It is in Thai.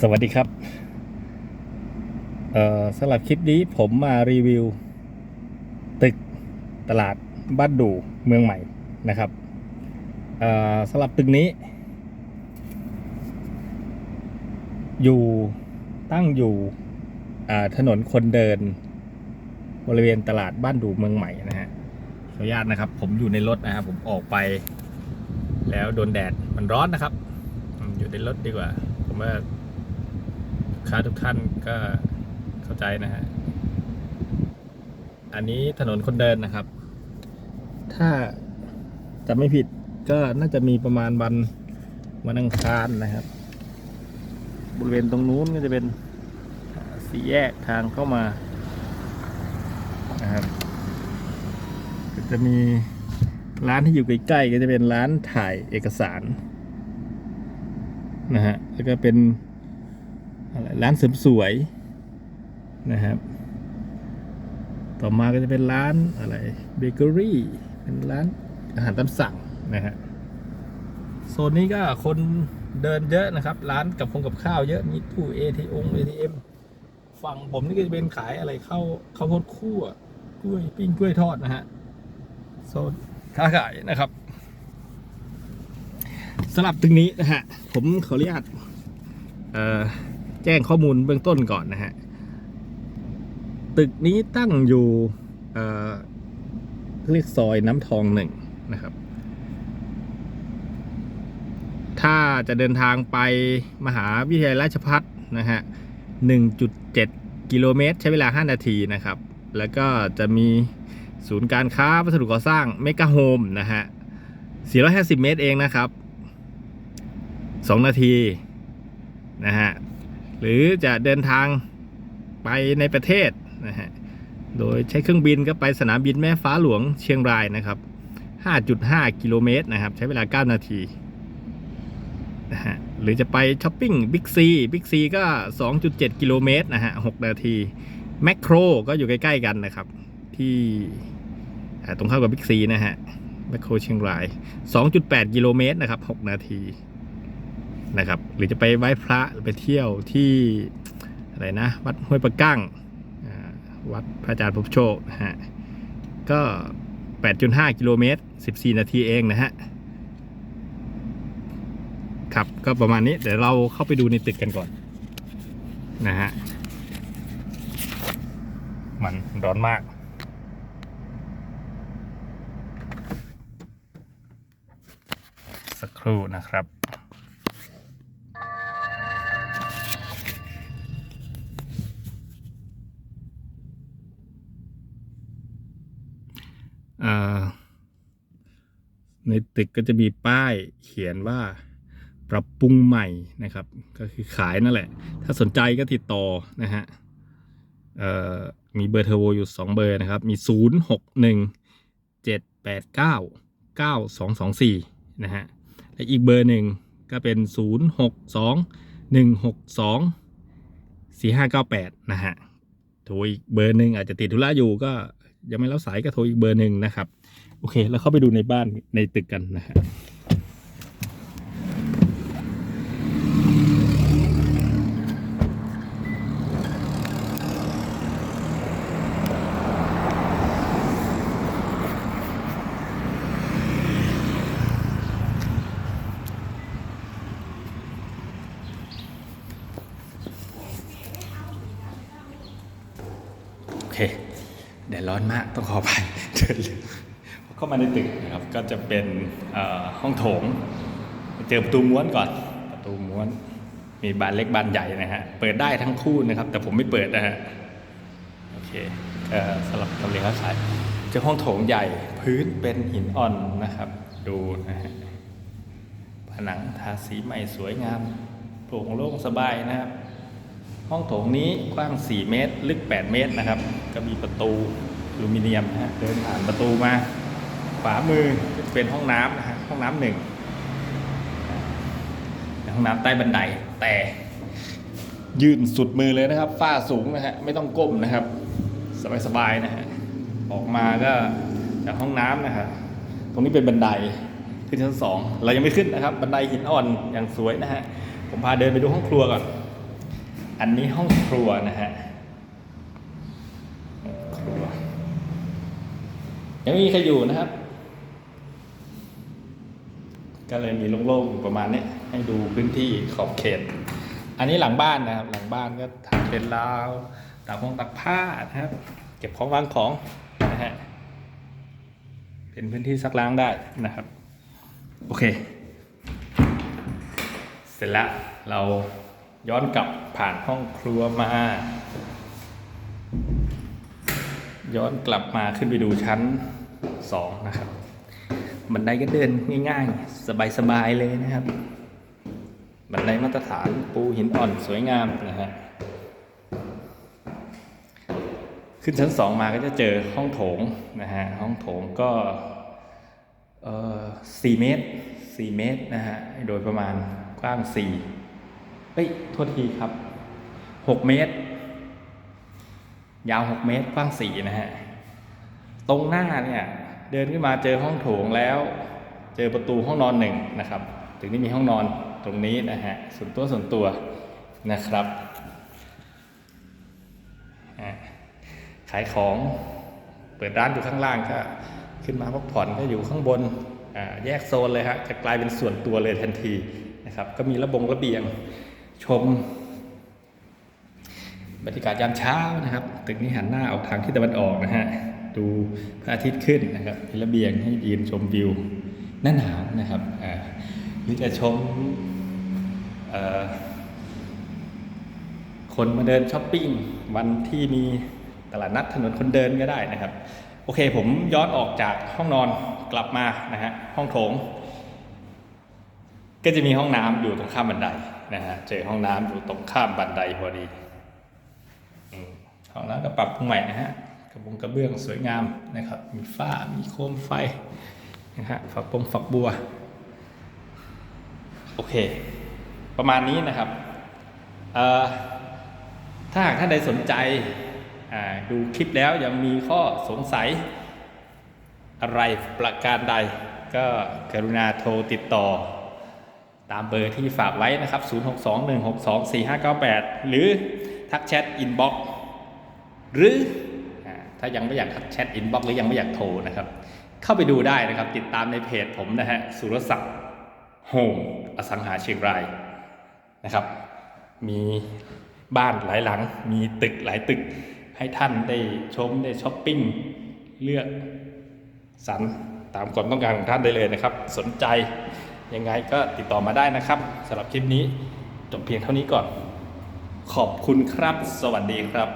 สวัสดีครับเอ่อสำหรับคลิปนี้ผมมารีวิว ตึกตลาดบ้านดูเมืองใหม่นะครับเอ่อสำหรับตึกนี้ อยู่ตั้งอยู่อ่าถนนคนเดิน บริเวณตลาดบ้านดูเมืองใหม่นะฮะขออนุญาตนะครับ ผมอยู่ในรถนะครับผมออกไป แล้วโดนแดดมันร้อนนะครับ อยู่ในรถดีกว่าผมว่า ค้าทุกท่านก็เข้าใจนะฮะ อันนี้ถนนคนเดินนะครับ ถ้าจะไม่ผิดก็น่าจะมีประมาณวันวันอังคารนะครับ บริเวณตรงนู้นก็จะเป็นสี่แยกทางเข้ามานะครับก็จะมีร้านที่อยู่ใกล้ๆก็จะเป็นร้านถ่ายเอกสารนะฮะแล้วก็เป็น ร้านเสริมสวยนะครับ ต่อมาก็จะเป็นร้านอะไรเบเกอรี่เป็นร้านอาหารตามสั่งนะฮะโซนนี้ก็คนเดินเยอะนะครับ ร้านกับคงกับข้าวเยอะมีตู้ ATM ATM ฝั่งผมนี่ก็จะเป็นขายอะไรข้าวข้าวโพดคั่วกล้วยปิ้งกล้วยทอดนะฮะโซนค้าขายนะครับสำหรับตึกนี้นะฮะผมขออนุญาตเอ่อ แจ้งข้อมูลเบื้องต้นก่อนนะฮะ ตึกนี้ตั้งอยู่เอ่อเรียกซอยน้ำทองหนึ่งนะครับ ถ้าจะเดินทางไปมหาวิทยาลัยราชพัฒนะฮะ 1.7 กิโลเมตร ใช้เวลา 5 นาทีนะครับ แล้วก็จะมีศูนย์การค้าวัสดุก่อสร้างเมกะโฮมนะฮะ 450 เมตรเองนะครับ 2 นาทีนะฮะ หรือจะเดินทางไปในประเทศนะฮะโดยใช้เครื่องบินก็ไปสนามบินแม่ฟ้าหลวงเชียงรายนะครับ 5.5 กิโลเมตรนะครับ ใช้เวลา 9 นาทีนะฮะหรือจะไปช้อปปิ้งบิ๊กซีบิ๊กซีก็ 2.7 กิโลเมตรนะฮะ 6 นาทีแมคโครก็อยู่ใกล้ ๆ กันนะครับ ที่ตรงข้ามกับบิ๊กซีนะฮะแมคโครเชียงราย 2.8 กิโลเมตรนะครับ 6 นาที นะครับ หรือจะไปไหว้พระหรือไปเที่ยวที่อะไรนะ วัดห้วยประกั้งวัดพระอาจารย์พบโชคนะฮะก็ 8.5 กิโลเมตร 14 นาทีเองนะฮะครับก็ประมาณนี้เดี๋ยวเราเข้าไปดูในตึกกันก่อนนะฮะมันร้อนมาก สักครู่นะครับ ในตึกก็จะมีป้ายเขียนว่าปรับปรุงใหม่นะครับ ก็คือขายนั่นแหละ ถ้าสนใจก็ติดต่อนะฮะเอ่อมีเบอร์โทรอยู่ 2 เบอร์นะครับ มี 0 6 1 7 8 9 9 2 2 4 นะฮะ และอีกเบอร์หนึ่งก็เป็น 0 6 2 1 6 2 4 5 9 8 นะฮะโทรอีกเบอร์หนึ่งอาจจะติดธุระอยู่ก็ ยังไม่รับสายก็โทรอีกเบอร์หนึ่งนะครับ โอเค แล้วเข้าไปดูในบ้านในตึกกันนะฮะโอเค แดดร้อนมากต้องขอไปเดินลืมเข้ามาในตึกนะครับก็จะเป็นห้องโถง เจอประตูม้วนก่อน ประตูม้วน มีบานเล็กบานใหญ่นะฮะเปิดได้ทั้งคู่นะครับ แต่ผมไม่เปิดนะฮะโอเคเออสำหรับทำเลค้าขายเจอห้องโถงใหญ่พื้นเป็นหินอ่อนนะครับ ดูนะฮะผนังทาสีใหม่สวยงามโปร่งโล่งสบายนะครับ ห้องโถงนี้กว้าง 4 เมตร ลึก 8 เมตรนะครับ ก็มีประตูอลูมิเนียมนะฮะเดินผ่านประตูมาขวามือจะเป็นห้องน้ำนะฮะห้องน้ำหนึ่งห้องน้ำใต้บันไดแต่ยืนสุดมือเลยนะครับ ฝ้าสูงนะฮะไม่ต้องก้มนะครับ สบายๆนะฮะออกมาก็จากห้องน้ำนะครับตรงนี้เป็นบันไดขึ้นชั้นสองเรายังไม่ขึ้นนะครับ บันไดหินอ่อนอย่างสวยนะฮะผมพาเดินไปดูห้องครัวก่อน อันนี้ห้องครัวนะฮะครัวยังมีใครอยู่นะครับ ก็เลยมีโล่งๆอยู่ประมาณนี้ให้ดูพื้นที่ขอบเขต อันนี้หลังบ้านนะครับ หลังบ้านก็ทำเป็นราวตากพงตักผ้านะครับ เก็บของวางของนะฮะเป็นพื้นที่ซักล้างได้นะครับ โอเค เสร็จแล้วเรา ย้อนกลับผ่านห้องครัวมา ย้อนกลับมาขึ้นไปดูชั้นสองนะครับ บันไดก็เดินง่ายๆ สบายๆเลยนะครับ บันไดมาตรฐานปูหินอ่อนสวยงามนะฮะขึ้นชั้นสองมาก็จะเจอห้องโถงนะฮะห้องโถงก็เอ่อสี่เมตรสี่เมตรนะฮะโดยประมาณกว้างสี่ เอ้ย โทษทีครับหกเมตร ยาวหกเมตร กว้างสี่นะฮะ ตรงหน้าเนี่ย เดินขึ้นมาเจอห้องโถงแล้ว เจอประตูห้องนอนหนึ่งนะครับ ถึงนี้มีห้องนอนตรงนี้นะฮะ ส่วนตัวส่วนตัวนะครับ ขายของ เปิดร้านอยู่ข้างล่างก็ขึ้นมาพักผ่อนก็อยู่ข้างบนอ่าแยกโซนเลยฮะ จะกลายเป็นส่วนตัวเลยทันทีนะครับ ก็มีระบงระเบียง ชม บรรยากาศยามเช้านะครับ ตึกนี้หันหน้าออกทางทิศตะวันออกนะฮะ ดูพระอาทิตย์ขึ้นนะครับมีระเบียงให้ยืนชมวิวหน้าหนาวนะครับหรือจะชมคนมาเดินช้อปปิ้งวันที่มีตลาดนัดถนนคนเดินก็ได้นะครับ โอเคผมย้อนออกจากห้องนอนกลับมานะฮะห้องโถง ก็จะมีห้องน้ำอยู่ตรงข้ามบันได นะฮะเจอห้องน้ำอยู่ตรงข้ามบันไดพอดีห้องน้ำก็ปรับปรุงใหม่นะฮะกระบงกระเบื้องสวยงามนะครับ มีฝ้ามีโคมไฟนะฮะฝักปงฝักบัว โอเค ประมาณนี้นะครับถ้าหากท่านใดสนใจดูคลิปแล้วยังมีข้อสงสัยอะไรประการใดก็กรุณาโทรติดต่อ ตามเบอร์ที่ฝากไว้นะครับ 0621624598 หรือทักแชทอินบ็อกซ์หรือถ้ายังไม่อยากทักแชทอินบ็อกซ์หรือยังไม่อยากโทรนะครับ เข้าไปดูได้นะครับ ติดตามในเพจผมนะฮะสุรศักดิ์โฮมอสังหาเชียงรายนะครับ มีบ้านหลายหลัง มีตึกหลายตึกให้ท่านได้ชมได้ช้อปปิ้ง เลือกสรรตามความต้องการของท่านได้เลยนะครับ สนใจ ยังไงก็ติดต่อมาได้นะครับสำหรับคลิปนี้จบเพียงเท่านี้ก่อน ขอบคุณครับ สวัสดีครับ